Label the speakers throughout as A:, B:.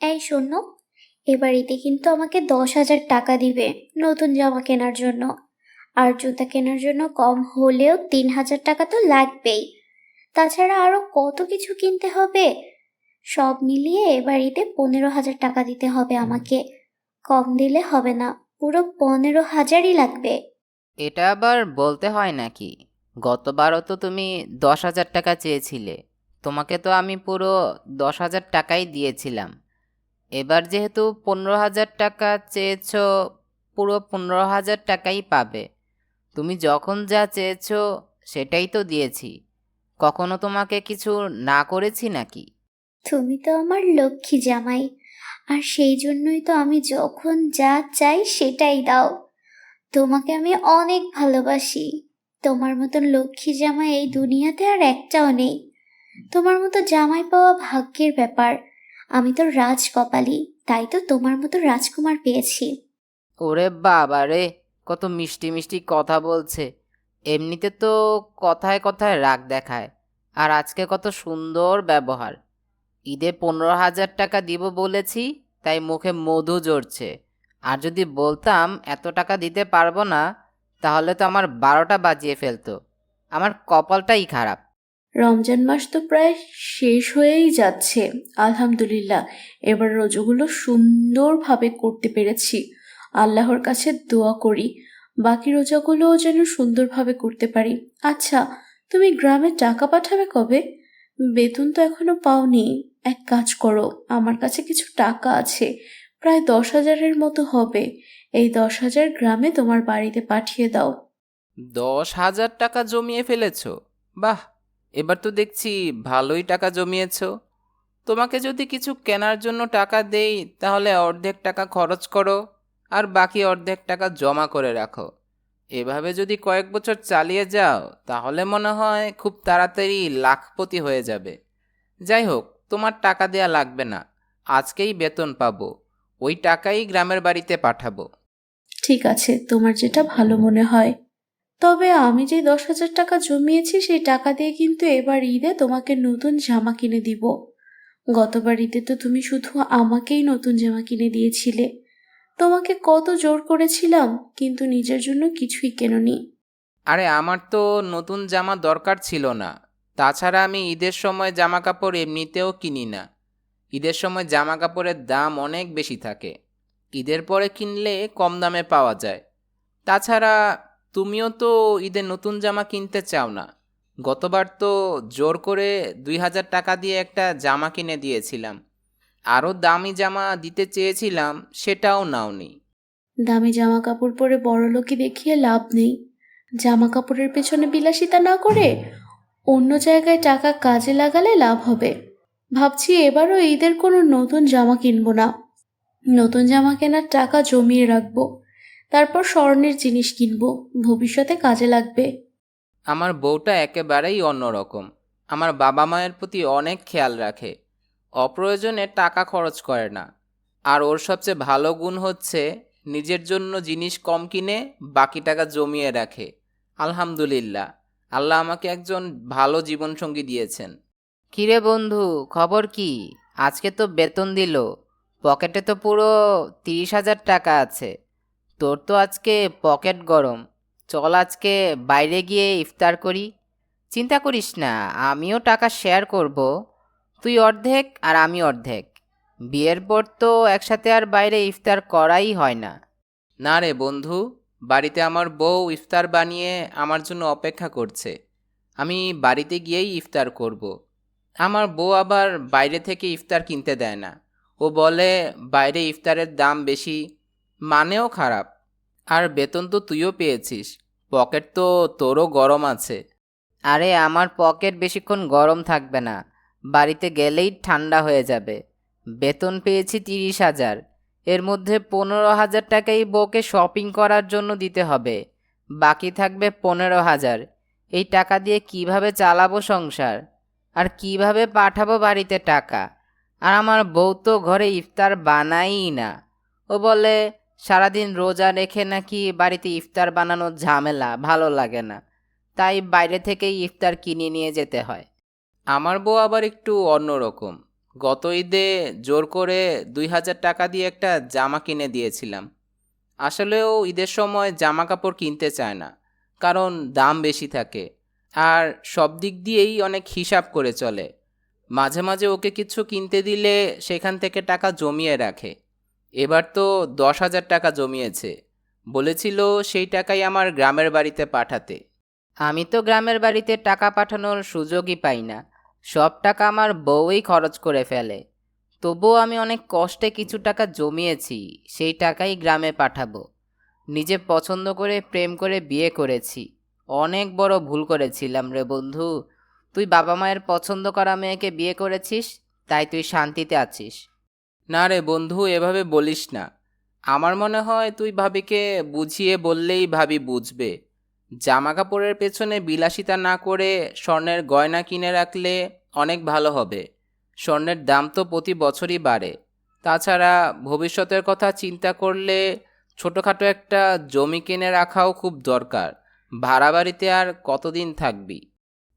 A: এই শোনো, এ বাড়িতে কিন্তু আমাকে দশ হাজার টাকা দিবে নতুন জামা কেনার জন্য। আর জুতা কেনার জন্য কম হলেও তিন হাজার টাকা তো লাগবেই। তাছাড়া আরও কত কিছু কিনতে হবে? সব মিলিয়ে এ বাড়িতে পনেরো হাজার টাকা দিতে হবে আমাকে। কম দিলে হবে না, পুরো পনেরো হাজারই লাগবে।
B: এটা আবার বলতে হয় নাকি? গতবারও তো তুমি দশ হাজার টাকা চেয়েছিলে, তোমাকে তো আমি পুরো দশ হাজার টাকাই দিয়েছিলাম। এবার যেহেতু পনেরো হাজার টাকা চেয়েছো, পুরো পনেরো হাজার টাকাই পাবে। তুমি যখন যা চেয়েছো, সেটাই তো দিয়েছি। কখনো তোমাকে কিছু না করেছি নাকি?
A: তুমি তো আমার লক্ষ্মী জামাই, আর সেই জন্যই তো আমি যখন যা চাই সেটাই দাও। তোমাকে আমি অনেক ভালোবাসি। তোমার মতন লক্ষ্মী জামাই এই দুনিয়াতে আর একটাও নেই। তোমার মতো জামাই পাওয়া ভাগ্যের ব্যাপার। আমি তো রাজ কপালি, তাই তো তোমার মতো রাজকুমার পেয়েছি।
B: ওরে বাবা রে, কত মিষ্টি মিষ্টি কথা বলছে। এমনিতে তো কথায় কথায় রাগ দেখায়, আর আজকে কত সুন্দর ব্যবহার। ঈদে পনেরো হাজার টাকা দিব বলেছি, তাই মুখে মধু জড়ছে আর যদি বলতাম এত টাকা দিতে পারব না, তাহলে তো আমার বারোটা বাজিয়ে ফেলতো। আমার কপালটাই খারাপ।
C: রমজান মাস তো প্রায় শেষ হয়েই যাচ্ছে, আলহামদুলিল্লাহ। এবার রোজগুলো সুন্দরভাবে করতে পেরেছি। আল্লাহর কাছে দোয়া করি, বাকি রোজাগুলোও যেন সুন্দরভাবে করতে পারি। আচ্ছা তুমি গ্রামে টাকা পাঠাবে কবে? বেতন তো এখনও পাওনি। এক কাজ করো, আমার কাছে কিছু টাকা আছে, প্রায় দশ হাজারের মতো হবে। এই দশ হাজার গ্রামে তোমার বাড়িতে পাঠিয়ে দাও।
D: দশ হাজার টাকা জমিয়ে ফেলেছ? বাহ! এবার তো দেখছি ভালোই টাকা জমিয়েছ। তোমাকে যদি কিছু কেনার জন্য টাকা দেই, তাহলে অর্ধেক টাকা খরচ করো আর বাকি অর্ধেক টাকা জমা করে রাখো। এভাবে যদি কয়েক বছর চালিয়ে যাও, তাহলে মনে হয় খুব তাড়াতাড়ি লাখপতি হয়ে যাবে। যাই হোক, তোমার টাকা দেয়া লাগবে না। আজকেই বেতন পাবো। ওই টাকাই গ্রামের বাড়িতে পাঠাবো।
C: ঠিক আছে, তোমার যেটা ভালো মনে হয়। তবে আমি যে দশ হাজার টাকা জমিয়েছি, সেই টাকা দিয়ে কিন্তু এবার ঈদে তোমাকে নতুন জামা কিনে দিব। গতবার ঈদে তো তুমি শুধু আমাকেই নতুন জামা কিনে দিয়েছিলে। তোমাকে কত জোর করেছিলাম, কিন্তু নিজের জন্য কিছুই কেননি।
D: আরে, আমার তো নতুন জামা দরকার ছিল না। তাছাড়া আমি ঈদের সময় জামা কাপড় এমনিতেও কিনি না। ঈদের সময় জামা কাপড়ের দাম অনেক বেশি থাকে। ঈদের পরে কিনলে কম দামে পাওয়া যায়। তাছাড়া তুমিও তো ঈদের নতুন জামা কিনতে চাও না। গতবার তো জোর করে দুই হাজার টাকা দিয়ে একটা জামা কিনে দিয়েছিলাম। আরও দামি জামা দিতে চেয়েছিলাম, সেটাও নাওনি।
C: দামি জামা কাপড় পরে বড়লোকি দেখিয়ে লাভ নেই। জামা কাপড়ের পেছনে বিলাসিতা না করে অন্য জায়গায় টাকা কাজে লাগালে লাভ হবে। ভাবছি এবারও ঈদের কোনো নতুন জামা কিনবো না। নতুন জামা কেনার টাকা জমিয়ে রাখব। তারপর স্বর্ণের জিনিস কিনবো। ভবিষ্যতে কাজে লাগবে।
D: আমার বউটা একেবারেই অন্যরকম। আমার বাবা মায়ের প্রতি অনেক খেয়াল রাখে। অপ্রয়োজনে টাকা খরচ করে না। আর ওর সবচেয়ে ভালো গুণ হচ্ছে নিজের জন্য জিনিস কম কিনে বাকি টাকা জমিয়ে রাখে। আলহামদুলিল্লাহ। আল্লাহ আমাকে একজন ভালো জীবনসঙ্গী দিয়েছেন।
B: কিরে বন্ধু খবর কি? আজকে তো বেতন দিল। পকেটে তো পুরো তিরিশ হাজার টাকা আছে। তোর তো আজকে পকেট গরম। চল আজকে বাইরে গিয়ে ইফতার করি। চিন্তা করিস না, আমিও টাকা শেয়ার করব। তুই অর্ধেক আর আমি অর্ধেক। বিয়ের পর তো একসাথে আর বাইরে ইফতার করাই হয় না।
D: না রে বন্ধু, বাড়িতে আমার বউ ইফতার বানিয়ে আমার জন্য অপেক্ষা করছে। আমি বাড়িতে গিয়েই ইফতার করব। আমার বউ আবার বাইরে থেকে ইফতার কিনতে দেয় না। ও বলে, বাইরে ইফতারের দাম বেশি মানেও খারাপ। আর বেতন তো তুইও পেয়েছিস। পকেট তো তোরও গরম আছে।
B: আরে, আমার পকেট বেশিক্ষণ গরম থাকবে না। বাড়িতে গেলেই ঠান্ডা হয়ে যাবে। বেতন পেয়েছি তিরিশ হাজার। এর মধ্যে পনেরো হাজার টাকাই বউকে শপিং করার জন্য দিতে হবে। বাকি থাকবে পনেরো হাজার। এই টাকা দিয়ে কীভাবে চালাবো সংসার? আর কীভাবে পাঠাবো বাড়িতে টাকা? আর আমার বউ তো ঘরে ইফতার বানাই না। ও বলে সারাদিন রোজা রেখে নাকি বাড়িতে ইফতার বানানোর ঝামেলা, ভালো লাগে না। তাই বাইরে থেকেই ইফতার কিনে নিয়ে যেতে হয়।
D: আমার বউ আবার একটু অন্যরকম। গত ঈদে জোর করে দুই হাজার টাকা দিয়ে একটা জামা কিনে দিয়েছিলাম। আসলেও ঈদের সময় জামা কাপড় কিনতে চায় না, কারণ দাম বেশি থাকে। আর সব দিক দিয়েই অনেক হিসাব করে চলে। মাঝে মাঝে ওকে কিছু কিনতে দিলে সেখান থেকে টাকা জমিয়ে রাখে। এবার তো দশ হাজার টাকা জমিয়েছে। বলেছিল সেই টাকাই আমার গ্রামের বাড়িতে পাঠাতে।
B: আমি তো গ্রামের বাড়িতে টাকা পাঠানোর সুযোগই পাই না। সব টাকা আমার বউই খরচ করে ফেলে। তবুও আমি অনেক কষ্টে কিছু টাকা জমিয়েছি, সেই টাকাই গ্রামে পাঠাবো। নিজে পছন্দ করে, প্রেম করে বিয়ে করেছি। অনেক বড় ভুল করেছিলাম রে বন্ধু। তুই বাবা মায়ের পছন্দ করা মেয়েকে বিয়ে করেছিস, তাই তুই শান্তিতে আছিস।
D: না রে বন্ধু, এভাবে বলিস না। আমার মনে হয় তুই ভাবিকে বুঝিয়ে বললেই ভাবি বুঝবে। জামা কাপড়ের পেছনে বিলাসিতা না করে স্বর্ণের গয়না কিনে রাখলে অনেক ভালো হবে। স্বর্ণের দাম তো প্রতি বছরই বাড়ে। তাছাড়া ভবিষ্যতের কথা চিন্তা করলে ছোটোখাটো একটা জমি কিনে রাখাও খুব দরকার। ভাড়া বাড়িতে আর কতদিন থাকবি?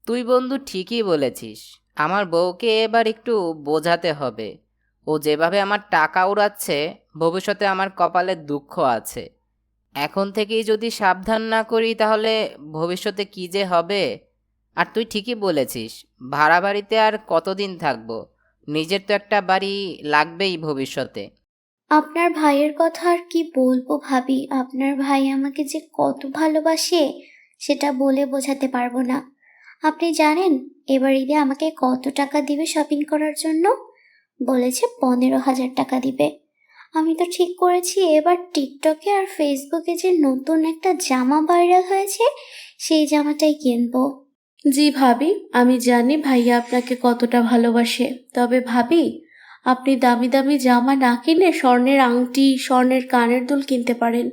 B: তুই বন্ধু ঠিকই বলেছিস। আমার বউকে এবার একটু বোঝাতে হবে। ও যেভাবে আমার টাকা উড়াচ্ছে, ভবিষ্যতে আমার কপালে দুঃখ আছে। এখন থেকেই যদি সাবধান না করি, তাহলে ভবিষ্যতে কি যে হবে? আর তুই ঠিকই বলেছিস, ভাড়া বাড়িতে আর কতদিন থাকব? নিজের তো একটা বাড়ি লাগবেই ভবিষ্যতে।
A: আপনার ভাইয়ের কথা আর কি বলব ভাবি? আপনার ভাই আমাকে যে কত ভালোবাসে, সেটা বলে বোঝাতে পারব না। আপনি জানেন এবার ঈদে আমাকে কত টাকা দিবে শপিং করার জন্য? বলেছে পনেরো হাজার টাকা দিবে। আমি তো ঠিক করেছি, এবার টিকটকে আর ফেসবুকে যে নতুন একটা জামা ভাইরাল হয়েছে, সেই জামাটাই কিনবো।
C: জি ভাবি, আমি জানি ভাইয়া আপনাকে কতটা ভালোবাসে, তবে ভাবি, আপনি দামি দামি জামা না কিনে স্বর্ণের আংটি, স্বর্ণের কানের দুল কিনতে পারেন।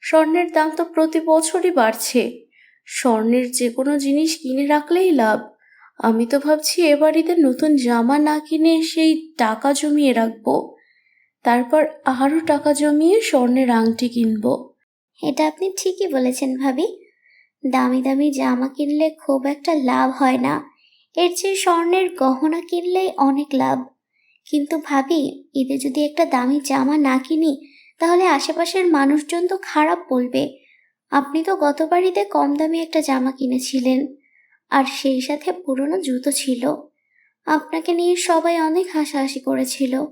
C: স্বর্ণের দাম তো প্রতি বছরই বাড়ছে। স্বর্ণের যে কোনো জিনিস কিনে রাখলেই লাভ। আমি তো ভাবছি এ বাড়িতে নতুন জামা না কিনে সেই টাকা জমিয়ে রাখব। তারপর আরও টাকা জমিয়ে স্বর্ণের আংটি কিনবো।
A: এটা আপনি ঠিকই বলেছেন, ভাবি। দামি দামি জামা কিনলে খুব একটা লাভ হয় না। এর চেয়ে স্বর্ণের গহনা কিনলেই অনেক লাভ। কিন্তু ভাবি, ঈদে যদি একটা দামি জামা না কিনি, তাহলে আশেপাশের মানুষজন তো খারাপ বলবে। আপনি তো গতবার ঈদে কম দামি একটা জামা কিনেছিলেন। আর সেই সাথে পুরনো জুতো ছিল। আপনাকে নিয়ে সবাই অনেক হাসাহাসি করেছিল।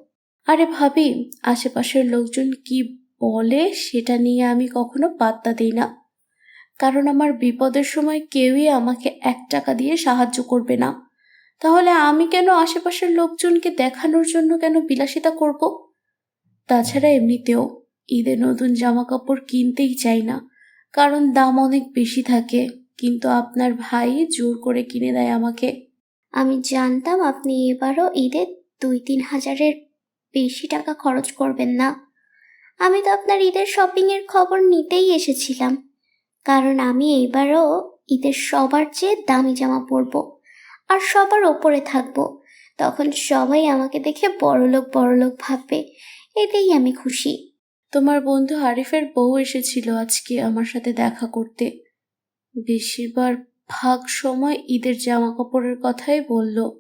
C: আরে ভাবি, আশেপাশের লোকজন কি বলে সেটা নিয়ে আমি কখনো পাত্তা দিই না। কারণ আমার বিপদের সময় কেউই আমাকে এক টাকা দিয়ে সাহায্য করবে না। তাহলে আমি কেন আশেপাশের লোকজনকে দেখানোর জন্য কেন বিলাসিতা করব? তাছাড়া এমনিতেও ঈদে নতুন জামা কাপড় কিনতেই চাই না, কারণ দাম অনেক বেশি থাকে। কিন্তু আপনার ভাই জোর করে কিনে দেয় আমাকে।
A: আমি জানতাম আপনি এবারও ঈদে দুই তিন হাজারের বেশি টাকা খরচ করবেন না। আমি তো আপনার ঈদের শপিংয়ের খবর নিতেই এসেছিলাম। কারণ আমি এইবারও ঈদের সবার চেয়ে দামি জামা পরবো আর সবার ওপরে থাকব। তখন সবাই আমাকে দেখে বড়লোক বড়লোক ভাববে এতেই আমি খুশি।
C: তোমার বন্ধু আরিফের বউ এসেছিল আজকে আমার সাথে দেখা করতে। বেশিরভাগ ভাগ সময় ঈদের জামা কাপড়ের কথাই বলল।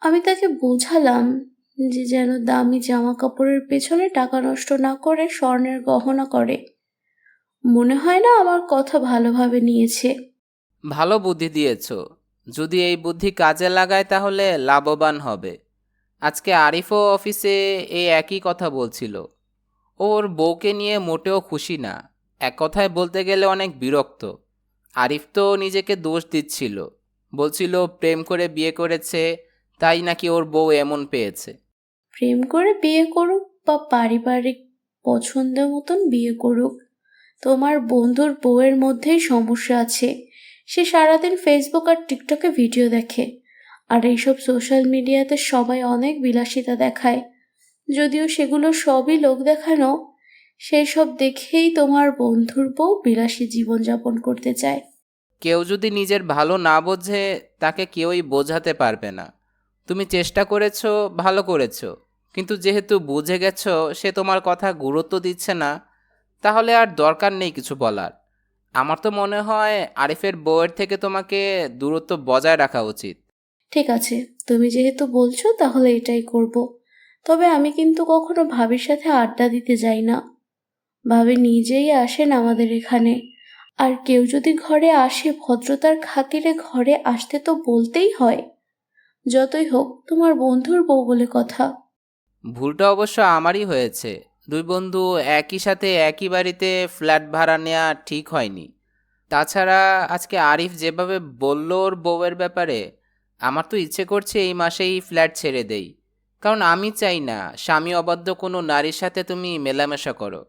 C: আমি তাকে বোঝালাম যে যেন দামি জামা কাপড়ের পেছনে টাকা নষ্ট না করে স্বর্ণের গহনা করে। মনে হয় না আমার কথা ভালোভাবে নিয়েছে।
D: ভালো বুদ্ধি দিয়েছ। যদি এই বুদ্ধি কাজে লাগায় তাহলে লাভবান হবে। আজকে আরিফও অফিসে এই একই কথা বলছিল। ওর বউকে নিয়ে মোটেও খুশি না। এক কথায় বলতে গেলে অনেক বিরক্ত। আরিফ তো নিজেকে দোষ দিচ্ছিল। বলছিল, প্রেম করে বিয়ে করেছে, তাই নাকি ওর বউ এমন পেয়েছে?
C: প্রেম করে বিয়ে করুক বা পারিবারিক পছন্দ মতন বিয়ে করুক, তোমার বন্ধুর বউয়ের মধ্যেই সমস্যা আছে। সে সারাদিন ফেসবুক আর টিকটকে ভিডিও দেখে, আর এইসব সোশ্যাল মিডিয়াতে সবাই অনেক বিলাসিতা দেখায়। যদিও সেগুলো সবই লোক দেখানো সেই সব দেখেই তোমার বন্ধুর বউ বিলাসী জীবনযাপন করতে চায়।
D: কেউ যদি নিজের ভালো না বোঝে তাকে কেউই বোঝাতে পারবে না। তুমি চেষ্টা করেছ ভালো করেছ। কিন্তু যেহেতু বুঝে গেছো সে তোমার কথা গুরুত্ব দিচ্ছে না তাহলে আর দরকার নেই কিছু বলার। আমার তো মনে হয় আরিফের বউয়ের থেকে তোমাকে দূরত্ব বজায় রাখা উচিত।
C: ঠিক আছে তুমি যেহেতু বলছো তাহলে এটাই করব। তবে আমি কিন্তু কখনো ভাবির সাথে আড্ডা দিতে যাই না। ভাবি নিজেই আসেন আমাদের এখানে। আর কেউ যদি ঘরে আসে, ভদ্রতার খাতিরে ঘরে আসতে তো বলতেই হয়। যতই হোক, তোমার বন্ধুর বউ বলে কথা।
D: ভুলটা অবশ্য আমারই হয়েছে। দুই বন্ধু একই সাথে একই বাড়িতে ফ্ল্যাট ভাড়া নেওয়া ঠিক হয়নি। তাছাড়া আজকে আরিফ যেভাবে বলল ওর বউয়ের ব্যাপারে, আমার তো ইচ্ছে করছে এই মাসেই ফ্ল্যাট ছেড়ে দেই। কারণ আমি চাই না, স্বামী অবাধ্য কোনো নারীর সাথে তুমি মেলামেশা করো।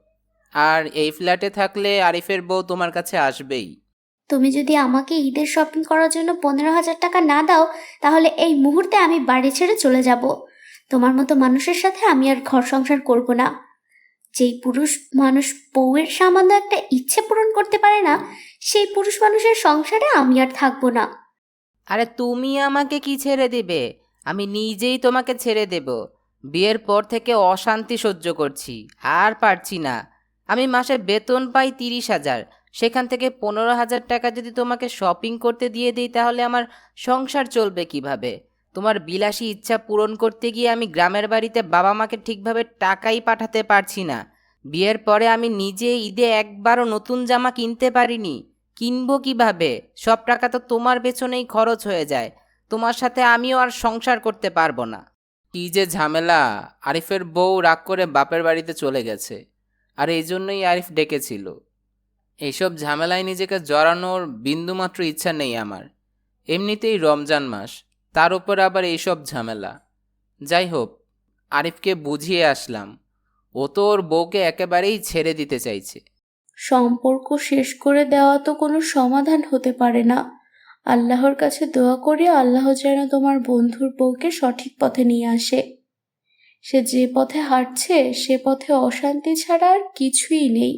D: আর এই ফ্ল্যাটে থাকলে আরিফের বউ তোমার কাছে আসবেই।
A: তুমি যদি আমাকে ঈদের শপিং করার জন্য পনেরো হাজার টাকা না দাও তাহলে এই মুহূর্তে আমি বাড়ি ছেড়ে চলে যাব। তোমার মতো মানুষের সাথে আমি আর ঘর সংসার করব না। যেই পুরুষ মানুষ বউয়ের সামান্য একটা ইচ্ছে পূরণ করতে পারে না সেই পুরুষ মানুষের সংসারে আমি আর থাকব না।
B: আরে তুমি আমাকে কি ছেড়ে দেবে? আমি নিজেই তোমাকে ছেড়ে দেব। বিয়ের পর থেকে অশান্তি সহ্য করছি আর পারছি না। আমি মাসে বেতন পাই তিরিশ হাজার। সেখান থেকে পনেরো হাজার টাকা যদি তোমাকে শপিং করতে দিয়ে দিই, তাহলে আমার সংসার চলবে কীভাবে? তোমার বিলাসী ইচ্ছা পূরণ করতে গিয়ে আমি গ্রামের বাড়িতে বাবা মাকে ঠিকভাবে টাকাই পাঠাতে পারছি না। বিয়ের পরে আমি নিজে ঈদে একবারও নতুন জামা কিনতে পারিনি। কিনবো কীভাবে? সব টাকা তো তোমার পেছনেই খরচ হয়ে যায়। তোমার সাথে আমিও আর সংসার করতে পারব না।
D: কি যে ঝামেলা! আরিফের বউ রাগ করে বাপের বাড়িতে চলে গেছে। আর এই জন্যই আরিফ ডেকেছিল। এইসব ঝামেলায় নিজেকে জড়ানোর বিন্দুমাত্র ইচ্ছা নেই আমার। এমনিতেই রমজান মাস, তার উপর আবার এইসব ঝামেলা। যাই হোক, আরিফকে বুঝিয়ে আসলাম, ও তো ওর বউকে একেবারেই ছেড়ে দিতে চাইছে।
C: সম্পর্ক শেষ করে দেওয়া তো কোনো সমাধান হতে পারে না। আল্লাহর কাছে দোয়া করি আল্লাহ যেন তোমার বন্ধুর বউকে সঠিক পথে নিয়ে আসে। সে যে পথে হাঁটছে সে পথে অশান্তি ছাড়া আর কিছুই নেই।